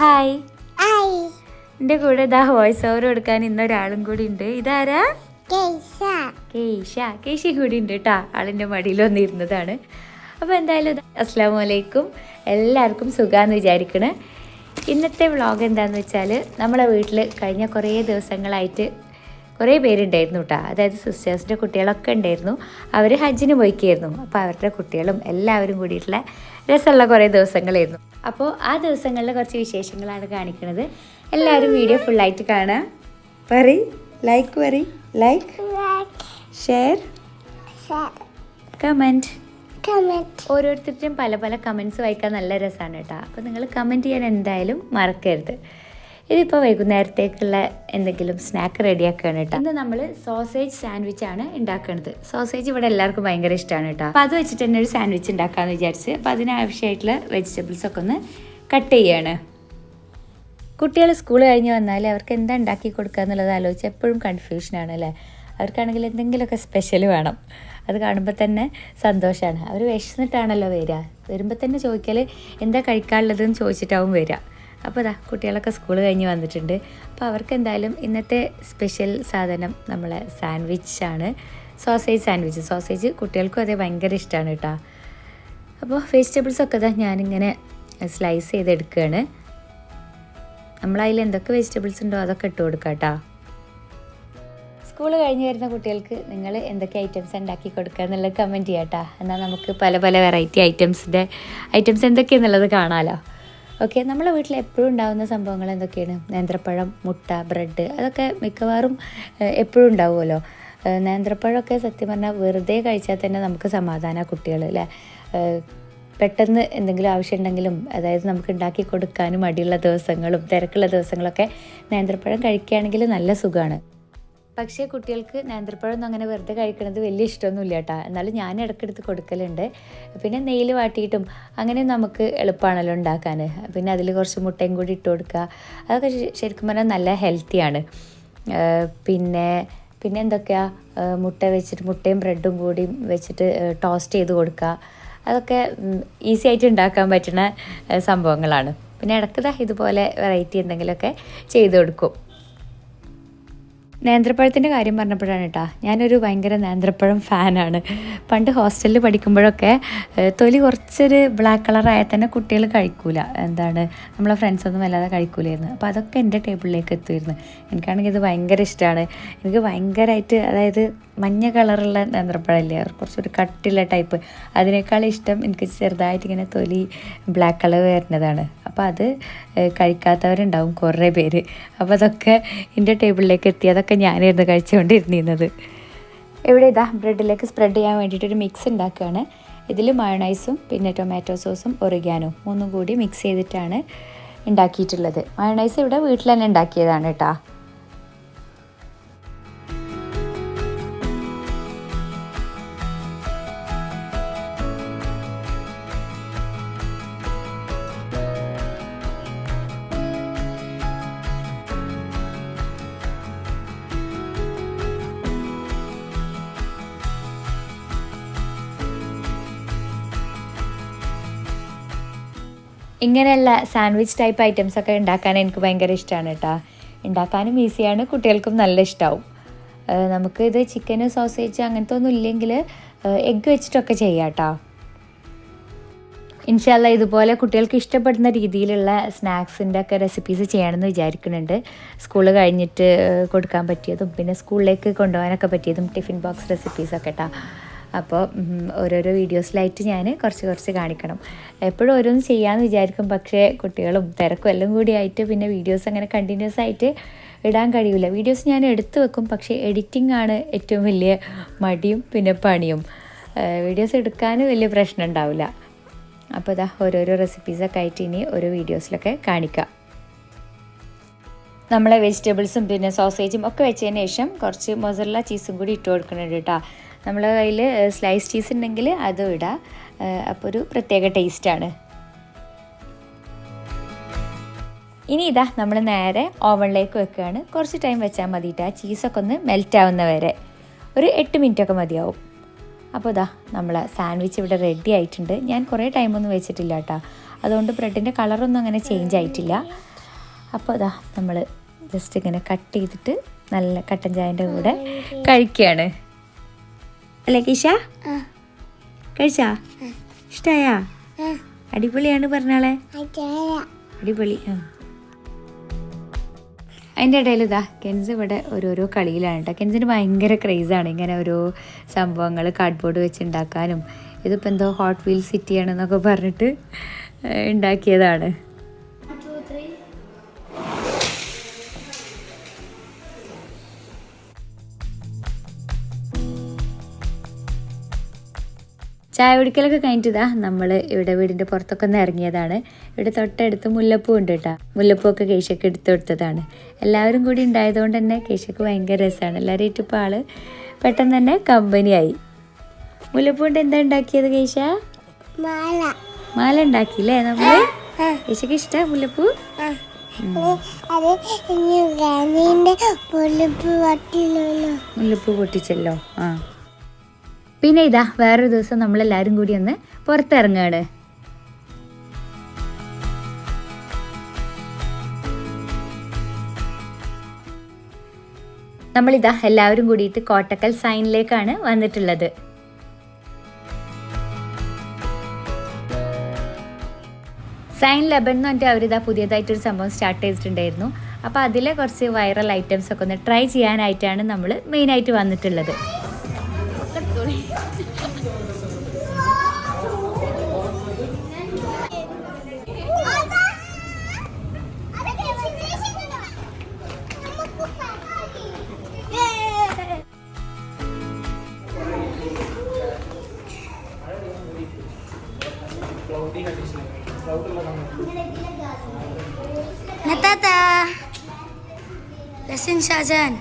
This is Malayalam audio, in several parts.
ഹായ് ഐ എന്റെ കൂടെ ഇതാ വോയിസ് ഓവർ കൊടുക്കാൻ ഇന്നൊരാളും കൂടി ഉണ്ട്. ഇതാരാ? കേശ കേശ കൂടി ഉണ്ട് കേട്ടാ ആളിന്റെ മടിയിൽ വന്നിരുന്നതാണ്. അപ്പോൾ എന്തായാലും അസ്സാം വലൈക്കും എല്ലാവർക്കും സുഖാന്ന് വിചാരിക്കണേ. ഇന്നത്തെ വ്ളോഗ് എന്താണെന്ന് വെച്ചാൽ നമ്മളെ വീട്ടിൽ കഴിഞ്ഞ കുറേ ദിവസങ്ങളായിട്ട് കുറേ പേരുണ്ടായിരുന്നു കേട്ടോ അതായത് സിസ്റ്റേഴ്സിന്റെ കുട്ടികളൊക്കെ ഉണ്ടായിരുന്നു. അവർ ഹജ്ജിന് പോയിക്കായിരുന്നു. അപ്പോൾ അവരുടെ കുട്ടികളും എല്ലാവരും കൂടിയിട്ടുള്ള രസമുള്ള കുറേ ദിവസങ്ങളായിരുന്നു. അപ്പോൾ ആ ദിവസങ്ങളിലെ കുറച്ച് വിശേഷങ്ങളാണ് കാണിക്കുന്നത് എല്ലാവരും വീഡിയോ ഫുള്ളായിട്ട് കാണാം. പറ like very like share comment ഓരോരുത്തരുടെയും പല പല കമൻസ് വായിക്കാൻ നല്ല രസമാണ് കേട്ടോ അപ്പോൾ നിങ്ങൾ കമന്റ് ചെയ്യാൻ എന്തായാലും മറക്കരുത്. ഇതിപ്പോൾ വൈകുന്നേരത്തേക്കുള്ള എന്തെങ്കിലും സ്നാക്ക് റെഡിയാക്കുകയാണ് കേട്ടോ. ഇന്ന് നമ്മൾ സോസേജ് സാൻഡ്വിച്ച് ആണ് ഉണ്ടാക്കുന്നത് സോസേജ് ഇവിടെ എല്ലാവർക്കും ഭയങ്കര ഇഷ്ടമാണ് കേട്ടോ. അപ്പോൾ അത് വെച്ചിട്ട് തന്നെ ഒരു സാൻഡ്വിച്ച് ഉണ്ടാക്കാമെന്ന് വിചാരിച്ച് അപ്പോൾ അതിനാവശ്യമായിട്ടുള്ള വെജിറ്റബിൾസ് ഒക്കെ ഒന്ന് കട്ട് ചെയ്യാണ്. കുട്ടികൾ സ്കൂൾ കഴിഞ്ഞ് വന്നാൽ അവർക്ക് എന്താ ഉണ്ടാക്കി കൊടുക്കുക എന്നുള്ളത് ആലോചിച്ച് എപ്പോഴും കൺഫ്യൂഷനാണ് അല്ലേ? അവർക്കാണെങ്കിൽ എന്തെങ്കിലുമൊക്കെ സ്പെഷ്യൽ വേണം. അത് കാണുമ്പോൾ തന്നെ സന്തോഷമാണ് അവർ വിശന്നിട്ടാണല്ലോ വരിക വരുമ്പോൾ തന്നെ ചോദിക്കൽ എന്താ കഴിക്കാനുള്ളതെന്ന് ചോദിച്ചിട്ടാവും വരിക അപ്പോൾ അതാ കുട്ടികളൊക്കെ സ്കൂൾ കഴിഞ്ഞ് വന്നിട്ടുണ്ട്. അപ്പോൾ അവർക്ക് എന്തായാലും ഇന്നത്തെ സ്പെഷ്യൽ സാധനം നമ്മളെ സാൻഡ്വിച്ച് ആണ്. സോസേജ് സാൻഡ്വിച്ച് സോസേജ് കുട്ടികൾക്കും അതേ ഭയങ്കര ഇഷ്ടമാണ് കേട്ടോ. അപ്പോൾ വെജിറ്റബിൾസൊക്കെ ഇതാ ഞാനിങ്ങനെ സ്ലൈസ് ചെയ്തെടുക്കുകയാണ് നമ്മളതിൽ എന്തൊക്കെ വെജിറ്റബിൾസ് ഉണ്ടോ അതൊക്കെ ഇട്ട് കൊടുക്കാം കേട്ടോ. സ്കൂൾ കഴിഞ്ഞ് വരുന്ന കുട്ടികൾക്ക് നിങ്ങൾ എന്തൊക്കെ ഐറ്റംസ് ഉണ്ടാക്കി കൊടുക്കുക എന്നുള്ളത് കമന്റ് ചെയ്യാം കേട്ടോ. എന്നാൽ നമുക്ക് പല പല വെറൈറ്റി ഐറ്റംസിന്റെ ഐറ്റംസ് എന്തൊക്കെയാണെന്നുള്ളത് കാണാമല്ലോ ഓക്കെ നമ്മളെ വീട്ടിൽ എപ്പോഴും ഉണ്ടാകുന്ന സംഭവങ്ങൾ എന്തൊക്കെയാണ്? നേന്ത്രപ്പഴം മുട്ട ബ്രെഡ് അതൊക്കെ മിക്കവാറും എപ്പോഴും ഉണ്ടാവുമല്ലോ. നേന്ത്രപ്പഴമൊക്കെ സത്യം പറഞ്ഞാൽ വെറുതെ കഴിച്ചാൽ തന്നെ നമുക്ക് സമാധാന കുട്ടികൾ അല്ലേ? പെട്ടെന്ന് എന്തെങ്കിലും ആവശ്യമുണ്ടെങ്കിലും അതായത് നമുക്ക് ഉണ്ടാക്കി കൊടുക്കാനും മടിയുള്ള ദിവസങ്ങളും തിരക്കുള്ള ദിവസങ്ങളൊക്കെ നേന്ത്രപ്പഴം കഴിക്കുകയാണെങ്കിൽ നല്ല സുഖമാണ് പക്ഷേ കുട്ടികൾക്ക് നേന്ത്രപ്പഴമൊന്നും അങ്ങനെ വെറുതെ കഴിക്കണത് വലിയ ഇഷ്ടമൊന്നുമില്ല കേട്ടോ. എന്നാലും ഞാൻ ഇടയ്ക്കെടുത്ത് കൊടുക്കലുണ്ട്. പിന്നെ നെയ്യിൽ വാട്ടിയിട്ടും അങ്ങനെ നമുക്ക് എളുപ്പമാണല്ലോ ഉണ്ടാക്കാൻ പിന്നെ അതിൽ കുറച്ച് മുട്ടയും കൂടി ഇട്ട് കൊടുക്കുക. അതൊക്കെ ശരിക്കും പറഞ്ഞാൽ നല്ല ഹെൽത്തിയാണ് പിന്നെ പിന്നെ എന്തൊക്കെയാ? മുട്ട വെച്ചിട്ട് മുട്ടയും ബ്രെഡും കൂടി വെച്ചിട്ട് ടോസ്റ്റ് ചെയ്ത് കൊടുക്കുക. അതൊക്കെ ഈസി ആയിട്ട് ഉണ്ടാക്കാൻ പറ്റുന്ന സംഭവങ്ങളാണ്. പിന്നെ ഇടയ്ക്കുതാ ഇതുപോലെ വെറൈറ്റി എന്തെങ്കിലുമൊക്കെ ചെയ്ത് കൊടുക്കും. നേന്ത്രപ്പഴത്തിന്റെ കാര്യം പറഞ്ഞപ്പോഴാണ് കേട്ടോ ഞാനൊരു ഭയങ്കര നേന്ത്രപ്പഴം ഫാനാണ്. പണ്ട് ഹോസ്റ്റലിൽ പഠിക്കുമ്പോഴൊക്കെ തൊലി കുറച്ചൊരു ബ്ലാക്ക് കളറായാൽ തന്നെ കുട്ടികൾ കഴിക്കൂല. എന്താണ് നമ്മളെ ഫ്രണ്ട്സൊന്നും അല്ലാതെ കഴിക്കൂലായിരുന്നു. അപ്പോൾ അതൊക്കെ എന്റെ ടേബിളിലേക്ക് എത്തുമായിരുന്നു എനിക്കാണെങ്കിൽ ഇത് ഭയങ്കര ഇഷ്ടമാണ് എനിക്ക് ഭയങ്കരമായിട്ട് അതായത് മഞ്ഞ കളറുള്ള നേന്ത്രപ്പഴമല്ലേ കുറച്ചൊരു കട്ടിയുള്ള ടൈപ്പ് അതിനേക്കാൾ ഇഷ്ടം എനിക്ക് ചെറുതായിട്ട് ഇങ്ങനെ തൊലി ബ്ലാക്ക് കളർ വരുന്നതാണ്. അപ്പോൾ അത് കഴിക്കാത്തവരുണ്ടാവും കുറേ പേര്. അപ്പോൾ അതൊക്കെ എന്റെ ടേബിളിലേക്ക് എത്തി. അതൊക്കെ ഞാനായിരുന്നു കഴിച്ചുകൊണ്ടിരുന്നിരുന്നത് ഇവിടെ ഇതാ ബ്രെഡിലേക്ക് സ്പ്രെഡ് ചെയ്യാൻ വേണ്ടിയിട്ടൊരു മിക്സ് ഉണ്ടാക്കുകയാണ് ഇതിൽ മയണൈസും പിന്നെ ടൊമാറ്റോ സോസും ഒറിഗാനോ മൂന്നും കൂടി മിക്സ് ചെയ്തിട്ടാണ് ഉണ്ടാക്കിയിട്ടുള്ളത് മയണൈസ് ഇവിടെ വീട്ടിൽ തന്നെ ഉണ്ടാക്കിയതാണ് കേട്ടോ. ഇങ്ങനെയുള്ള സാൻഡ്വിച്ച് ടൈപ്പ് ഐറ്റംസ് ഒക്കെ ഉണ്ടാക്കാൻ എനിക്ക് ഭയങ്കര ഇഷ്ടമാണ് കേട്ടോ. ഉണ്ടാക്കാനും ഈസിയാണ് കുട്ടികൾക്കും നല്ല ഇഷ്ടമാവും നമുക്ക് ഇത് ചിക്കൻ സോസേജ് അങ്ങനത്തെ ഒന്നും ഇല്ലെങ്കിൽ എഗ്ഗ് വെച്ചിട്ടൊക്കെ ചെയ്യാം കേട്ടോ. ഇൻഷാല്ല ഇതുപോലെ കുട്ടികൾക്ക് ഇഷ്ടപ്പെടുന്ന രീതിയിലുള്ള സ്നാക്സിന്റെ ഒക്കെ റെസിപ്പീസ് ചെയ്യണമെന്ന് വിചാരിക്കുന്നുണ്ട്. സ്കൂൾ കഴിഞ്ഞിട്ട് കൊടുക്കാൻ പറ്റിയതും പിന്നെ സ്കൂളിലേക്ക് കൊണ്ടുപോകാനൊക്കെ പറ്റിയതും ടിഫിൻ ബോക്സ് റെസിപ്പീസൊക്കെ കേട്ടോ. അപ്പോൾ ഓരോരോ വീഡിയോസിലായിട്ട് ഞാൻ കുറച്ച് കുറച്ച് കാണിക്കണം. എപ്പോഴും ഓരോന്ന് ചെയ്യാമെന്ന് വിചാരിക്കും പക്ഷേ കുട്ടികളും തിരക്കും എല്ലാം കൂടി ആയിട്ട് പിന്നെ വീഡിയോസ് അങ്ങനെ കണ്ടിന്യൂസ് ആയിട്ട് ഇടാൻ കഴിയില്ല വീഡിയോസ് ഞാൻ എടുത്തു വെക്കും പക്ഷേ എഡിറ്റിംഗ് ആണ് ഏറ്റവും വലിയ മടിയും പിന്നെ പണിയും. വീഡിയോസ് എടുക്കാൻ വലിയ പ്രശ്നം ഉണ്ടാവില്ല. അപ്പോൾ ഇതാ ഓരോരോ റെസിപ്പീസൊക്കെ ആയിട്ട് ഇനി ഓരോ വീഡിയോസിലൊക്കെ കാണിക്കാം. നമ്മളെ വെജിറ്റബിൾസും പിന്നെ സോസേജും ഒക്കെ വെച്ചതിന് ശേഷം കുറച്ച് മൊസറല്ല ചീസും കൂടി ഇട്ട് കൊടുക്കുന്നുണ്ട് കേട്ടോ. നമ്മളെ കയ്യിൽ സ്ലൈസ് ചീസ് ഉണ്ടെങ്കിൽ അതും ഇടാം. അപ്പോൾ ഒരു പ്രത്യേക ടേസ്റ്റാണ് ഇനി ഇതാ നമ്മൾ നേരെ ഓവണിലേക്ക് വെക്കുകയാണ്. കുറച്ച് ടൈം വെച്ചാൽ മതി ആ ചീസൊക്കെ ഒന്ന് മെൽറ്റ് ആവുന്ന വരെ. ഒരു എട്ട് മിനിറ്റൊക്കെ മതിയാവും. അപ്പോൾ ഇതാ നമ്മൾ സാൻഡ്വിച്ച് ഇവിടെ റെഡി ആയിട്ടുണ്ട്. ഞാൻ കുറേ ടൈമൊന്നും വെച്ചിട്ടില്ല കേട്ടോ അതുകൊണ്ട് ബ്രെഡിന്റെ കളറൊന്നും അങ്ങനെ ചേഞ്ച് ആയിട്ടില്ല. അപ്പോൾ ഇതാ നമ്മൾ ജസ്റ്റ് ഇങ്ങനെ കട്ട് ചെയ്തിട്ട് നല്ല കട്ടൻ ചായന്റെ കൂടെ കഴിക്കുകയാണ്. അല്ലേ കിഷ കഴിച്ചാ? ഇഷ്ടായാ? അടിപൊളിയാണ് പറഞ്ഞാളെ അടിപൊളി ആ. അതിന്റെ ഇടയിൽ ഇതാ കെൻസ് ഇവിടെ ഓരോരോ കളിയിലാണ് കേട്ടോ. കെൻസിന് ഭയങ്കര ക്രേസാണ് ഇങ്ങനെ ഓരോ സംഭവങ്ങൾ കാർഡ്ബോർഡ് വെച്ച് ഉണ്ടാക്കാനും ഇതിപ്പോൾ എന്തോ ഹോട്ട് വീൽ സിറ്റിയാണെന്നൊക്കെ പറഞ്ഞിട്ട് ഉണ്ടാക്കിയതാണ്. ചായ കുടിക്കലൊക്കെ കഴിഞ്ഞിട്ടിതാ നമ്മൾ നമ്മൾ ഇവിടെ വീടിന്റെ പുറത്തൊക്കെ ഒന്ന് ഇറങ്ങിയതാണ്. ഇവിടെ തൊട്ടടുത്ത് മുല്ലപ്പൂ ഉണ്ട് കേട്ടോ. മുല്ലപ്പൂ ഒക്കെ കേശയ്ക്ക് എടുത്തു കൊടുത്തതാണ്. എല്ലാവരും കൂടി ഉണ്ടായതുകൊണ്ട് തന്നെ കേശയ്ക്ക് ഭയങ്കര രസമാണ് എല്ലാവരും ഇപ്പോൾ ആൾ പെട്ടെന്ന് തന്നെ കമ്പനിയായി മുല്ലപ്പൂ കൊണ്ട് എന്താ ഉണ്ടാക്കിയത് കേശ? മാല. മാല ഉണ്ടാക്കിയില്ലേ നമ്മൾ കേശയ്ക്ക് ഇഷ്ട മുല്ലപ്പൂ? മുല്ലപ്പൂ പൊട്ടിച്ചല്ലോ. ആ. പിന്നെ ഇതാ വേറൊരു ദിവസം നമ്മളെല്ലാവരും കൂടി ഒന്ന് പുറത്തിറങ്ങുകയാണ് നമ്മളിതാ എല്ലാവരും കൂടിയിട്ട് കോട്ടക്കൽ സൈനിലേക്കാണ് വന്നിട്ടുള്ളത്. സൈൻ ലെബൻ എന്ന് പറഞ്ഞിട്ട് അവരിതാ പുതിയതായിട്ടൊരു സംഭവം സ്റ്റാർട്ട് ചെയ്തിട്ടുണ്ടായിരുന്നു. അപ്പോൾ അതിലെ കുറച്ച് വൈറൽ ഐറ്റംസ് ഒക്കെ ഒന്ന് ട്രൈ ചെയ്യാനായിട്ടാണ് നമ്മൾ മെയിനായിട്ട് വന്നിട്ടുള്ളത്. Shahjan.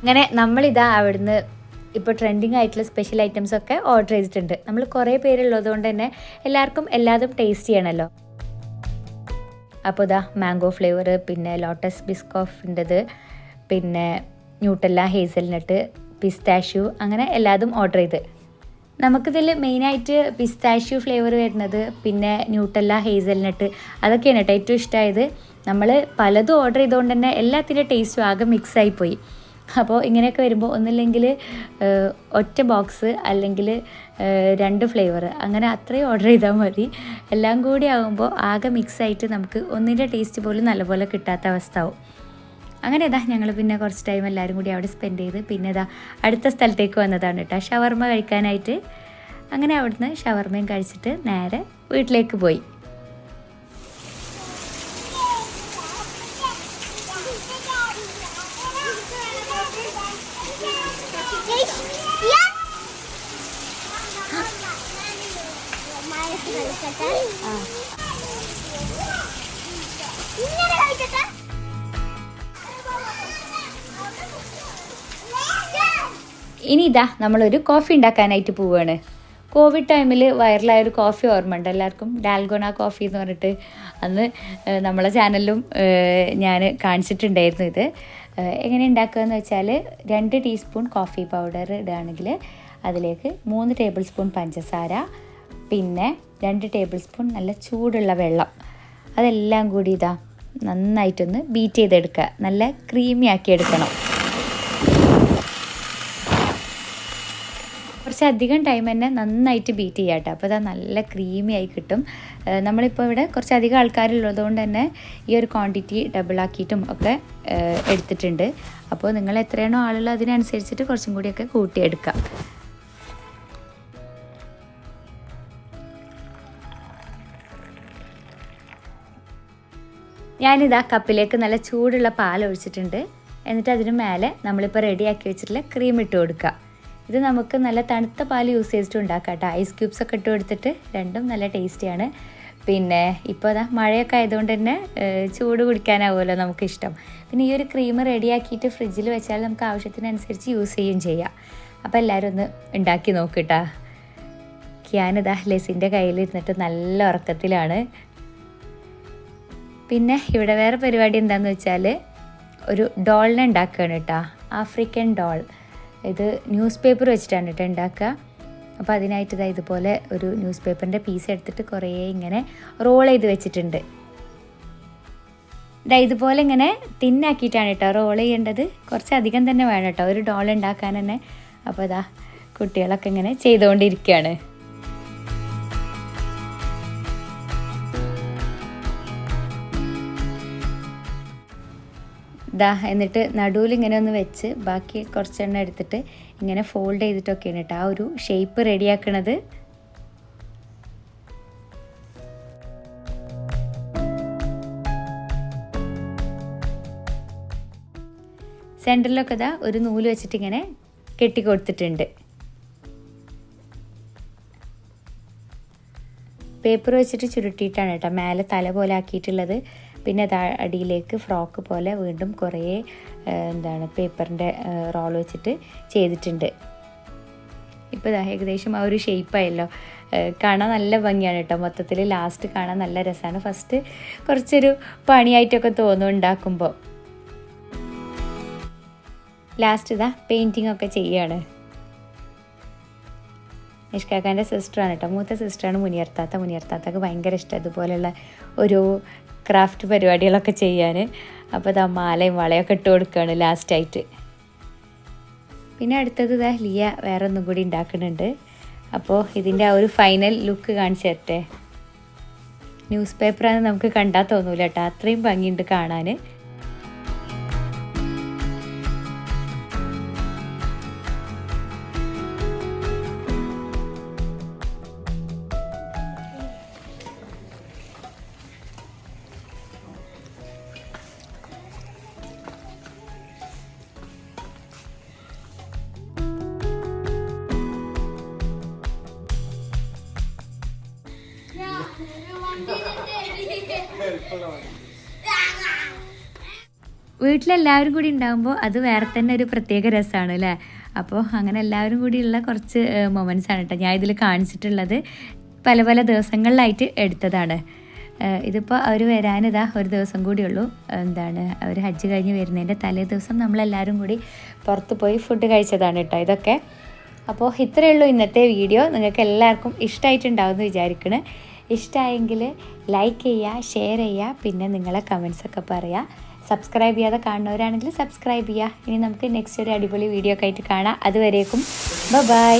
അങ്ങനെ നമ്മളിതാ അവിടുന്ന് ഇപ്പോൾ ട്രെൻഡിങ് ആയിട്ടുള്ള സ്പെഷ്യൽ ഐറ്റംസ് ഒക്കെ ഓർഡർ ചെയ്തിട്ടുണ്ട്. നമ്മൾ കുറേ പേരുള്ളത് കൊണ്ട് തന്നെ എല്ലാവർക്കും എല്ലാതും ടേസ്റ്റ് ചെയ്യണമല്ലോ അപ്പോൾ ഇതാ മാംഗോ ഫ്ലേവർ പിന്നെ ലോട്ടസ് ബിസ്കോഫിന്റെത് പിന്നെ ന്യൂട്ടല്ല ഹേസൽനട്ട് പിസ്താഷ്യൂ അങ്ങനെ എല്ലാതും ഓർഡർ ചെയ്ത്. നമുക്കിതിൽ മെയിനായിട്ട് പിസ്താഷ്യൂ ഫ്ലേവർ വരുന്നത് പിന്നെ ന്യൂട്ടല്ല ഹേസൽനട്ട് അതൊക്കെയാണ് കേട്ടോ ഏറ്റവും ഇഷ്ടമായത് നമ്മൾ പലതും ഓർഡർ ചെയ്തുകൊണ്ട് തന്നെ എല്ലാത്തിന്റെ ടേസ്റ്റും ആകെ മിക്സായി പോയി അപ്പോൾ ഇങ്ങനെയൊക്കെ വരുമ്പോൾ ഒന്നില്ലെങ്കിൽ ഒറ്റ ബോക്സ് അല്ലെങ്കിൽ രണ്ട് ഫ്ലേവർ അങ്ങനെ അത്രയും ഓർഡർ ചെയ്താൽ മതി. എല്ലാം കൂടി ആകുമ്പോൾ ആകെ മിക്സായിട്ട് നമുക്ക് ഒന്നിന്റെ ടേസ്റ്റ് പോലും നല്ലപോലെ കിട്ടാത്ത അവസ്ഥ ആവും അങ്ങനെ ഇതാ ഞങ്ങൾ പിന്നെ കുറച്ച് ടൈം എല്ലാവരും കൂടി അവിടെ സ്പെൻഡ് ചെയ്ത് പിന്നെ ഇതാ അടുത്ത സ്ഥലത്തേക്ക് വന്നതാണ് കേട്ടോ ഷവർമ്മ കഴിക്കാനായിട്ട്. അങ്ങനെ അവിടുന്ന് ഷവർമ്മയും കഴിച്ചിട്ട് നേരെ വീട്ടിലേക്ക് പോയി. ഇനി ഇതാ നമ്മളൊരു കോഫി ഉണ്ടാക്കാനായിട്ട് പോവുകയാണ് കോവിഡ് ടൈമിൽ വൈറലായ ഒരു കോഫി ഓർമ്മ ഉണ്ട് എല്ലാവർക്കും. ഡാൽഗോണ കോഫി എന്ന് പറഞ്ഞിട്ട് അന്ന് നമ്മളെ ചാനലിലും ഞാൻ കാണിച്ചിട്ടുണ്ടായിരുന്നു ഇത്. എങ്ങനെ ഉണ്ടാക്കുക എന്ന് വെച്ചാൽ രണ്ട് ടീസ്പൂൺ കോഫി പൗഡർ ഇടുകയാണെങ്കിൽ അതിലേക്ക് മൂന്ന് ടേബിൾ സ്പൂൺ പഞ്ചസാര പിന്നെ രണ്ട് ടേബിൾ സ്പൂൺ നല്ല ചൂടുള്ള വെള്ളം. അതെല്ലാം കൂടി ഇതാ നന്നായിട്ടൊന്ന് ബീറ്റ് ചെയ്തെടുക്കുക. നല്ല ക്രീമി ആക്കി എടുക്കണം. കുറച്ച് അധികം ടൈം തന്നെ നന്നായിട്ട് ബീറ്റ് ചെയ്യാം കേട്ടോ. അപ്പോൾ അത് നല്ല ക്രീമി ആയി കിട്ടും. നമ്മളിപ്പോൾ ഇവിടെ കുറച്ച് അധികം ആൾക്കാരുള്ളതുകൊണ്ട് തന്നെ ഈ ഒരു ക്വാണ്ടിറ്റി ഡബിൾ ആക്കിയിട്ടും ഒക്കെ എടുത്തിട്ടുണ്ട്. അപ്പോൾ നിങ്ങൾ എത്രയാണോ ആളുകൾ അതിനനുസരിച്ചിട്ട് കുറച്ചും കൂടിയൊക്കെ കൂട്ടിയെടുക്കാം ഞാനിതാ കപ്പിലേക്ക് നല്ല ചൂടുള്ള പാൽ ഒഴിച്ചിട്ടുണ്ട്. എന്നിട്ട് അതിന് മേലെ നമ്മളിപ്പോൾ റെഡിയാക്കി വെച്ചിട്ടുള്ള ക്രീം ഇട്ട് കൊടുക്കുക. ഇത് നമുക്ക് നല്ല തണുത്ത പാൽ യൂസ് ചെയ്തിട്ട് ഉണ്ടാക്കാം കേട്ടോ. ഐസ് ക്യൂബ്സ് ഒക്കെ ഇട്ട് കൊടുത്തിട്ട് രണ്ടും നല്ല ടേസ്റ്റിയാണ് പിന്നെ ഇപ്പോൾ അതാ മഴയൊക്കെ ആയതുകൊണ്ട് തന്നെ ചൂട് കുടിക്കാനാവുമല്ലോ നമുക്കിഷ്ടം. പിന്നെ ഈ ഒരു ക്രീം റെഡിയാക്കിയിട്ട് ഫ്രിഡ്ജിൽ വെച്ചാൽ നമുക്ക് ആവശ്യത്തിനനുസരിച്ച് യൂസ് ചെയ്യുകയും ചെയ്യാം. അപ്പോൾ എല്ലാവരും ഒന്ന് ഉണ്ടാക്കി നോക്കിട്ടാ ഞാനിതാ ലെസിന്റെ കയ്യിലിരുന്നിട്ട് നല്ല ഉറക്കത്തിലാണ്. പിന്നെ ഇവിടെ വേറെ പരിപാടി എന്താന്ന് വെച്ചാൽ ഒരു ഡോളിനെ ഉണ്ടാക്കുകയാണ് കേട്ടോ. African doll. ഇത് ന്യൂസ് പേപ്പർ വെച്ചിട്ടാണ് കേട്ടോ ഉണ്ടാക്കുക. അപ്പോൾ അതിനായിട്ട് ഇതാ ഇതുപോലെ ഒരു ന്യൂസ് പേപ്പറിന്റെ പീസ് എടുത്തിട്ട് കുറേ ഇങ്ങനെ റോൾ ചെയ്ത് വെച്ചിട്ടുണ്ട്. ഇതാ ഇതുപോലെ ഇങ്ങനെ തിന്നാക്കിയിട്ടാണ് കേട്ടോ റോൾ ചെയ്യേണ്ടത്. കുറച്ച് അധികം തന്നെ വേണം കേട്ടോ. ഒരു ഡോൾ ഉണ്ടാക്കാൻ തന്നെ. അപ്പോൾ ഇതാ കുട്ടികളൊക്കെ ഇങ്ങനെ ചെയ്തുകൊണ്ടിരിക്കുകയാണ്. ദാ എന്നിട്ട് നടുവിൽ ഇങ്ങനെ ഒന്ന് വെച്ച് ബാക്കി കുറച്ചെണ്ണം എടുത്തിട്ട് ഇങ്ങനെ ഫോൾഡ് ചെയ്തിട്ടൊക്കെയാണ് കേട്ടോ ആ ഒരു ഷേപ്പ് റെഡിയാക്കണത് സെന്ററിലൊക്കെ ഇതാ ഒരു നൂൽ വെച്ചിട്ട് ഇങ്ങനെ കെട്ടി കൊടുത്തിട്ടുണ്ട്. പേപ്പർ വെച്ചിട്ട് ചുരുട്ടിയിട്ടാണ് കേട്ടോ മേലെ തല പോലെ ആക്കിയിട്ടുള്ളത്. പിന്നെ അടിയിലേക്ക് ഫ്രോക്ക് പോലെ വീണ്ടും കുറേ എന്താണ് പേപ്പറിന്റെ റോൾ വെച്ചിട്ട് ചെയ്തിട്ടുണ്ട്. ഇപ്പോൾ ഏകദേശം ആ ഒരു ഷേപ്പായല്ലോ കാണാൻ നല്ല ഭംഗിയാണ് കേട്ടോ. മൊത്തത്തിൽ ലാസ്റ്റ് കാണാൻ നല്ല രസമാണ് ഫസ്റ്റ് കുറച്ചൊരു പണിയായിട്ടൊക്കെ തോന്നും ഉണ്ടാക്കുമ്പോൾ ലാസ്റ്റ് ഇതാ പെയിന്റിംഗ് ഒക്കെ ചെയ്യാണ്. നിഷ്കാക്കാന്റെ സിസ്റ്ററാണ് കേട്ടോ മൂത്ത സിസ്റ്ററാണ് മുനിയർത്താത്ത. മുനിയർത്താത്തക്ക് ഭയങ്കര ഇഷ്ടം. ഇതുപോലെയുള്ള ഒരു ക്രാഫ്റ്റ് പരിപാടികളൊക്കെ ചെയ്യാൻ അപ്പോൾ ഇതാ മാലയും വളയൊക്കെ ഇട്ട് കൊടുക്കുകയാണ് ലാസ്റ്റായിട്ട് പിന്നെ അടുത്തത് ഇതാ ലിയ വേറെ ഒന്നും കൂടി ഉണ്ടാക്കുന്നുണ്ട് അപ്പോൾ ഇതിന്റെ ആ ഒരു ഫൈനൽ ലുക്ക് കാണിച്ചു തരട്ടെ. ന്യൂസ് പേപ്പറാണ് നമുക്ക് കണ്ടാൽ തോന്നൂല കേട്ടോ അത്രയും ഭംഗിയുണ്ട് കാണാൻ വീട്ടിലെല്ലാവരും കൂടി ഉണ്ടാകുമ്പോൾ അത് വേറെ തന്നെ ഒരു പ്രത്യേക രസമാണ് അല്ലേ? അപ്പോൾ അങ്ങനെ എല്ലാവരും കൂടിയുള്ള കുറച്ച് മൊമെന്റ്സ് ആണ് കേട്ടോ ഞാൻ ഇതിൽ കാണിച്ചിട്ടുള്ളത്. പല പല ദിവസങ്ങളിലായിട്ട് എടുത്തതാണ്. ഇതിപ്പോൾ അവർ വരാനിതാ ഒരു ദിവസം കൂടിയുള്ളൂ. എന്താണ് അവർ ഹജ്ജ് കഴിഞ്ഞ് വരുന്നതിന്റെ തലേ ദിവസം നമ്മളെല്ലാവരും കൂടി പുറത്ത് പോയി ഫുഡ് കഴിച്ചതാണ് കേട്ടോ ഇതൊക്കെ. അപ്പോൾ ഇത്രയേ ഉള്ളൂ ഇന്നത്തെ വീഡിയോ. നിങ്ങൾക്ക് എല്ലാവർക്കും ഇഷ്ടമായിട്ടുണ്ടാവുമെന്ന് വിചാരിക്കണേ. ഇഷ്ടമായെങ്കിൽ ലൈക്ക് ചെയ്യുക ഷെയർ ചെയ്യുക പിന്നെ നിങ്ങളെ കമൻസൊക്കെ പറയുക. സബ്സ്ക്രൈബ് ചെയ്യാതെ കാണുന്നവരാണെങ്കിൽ സബ്സ്ക്രൈബ് ചെയ്യുക. ഇനി നമുക്ക് നെക്സ്റ്റ് ഒരു അടിപൊളി വീഡിയോ ഒക്കെ ആയിട്ട് കാണാം. അതുവരേക്കും ബൈ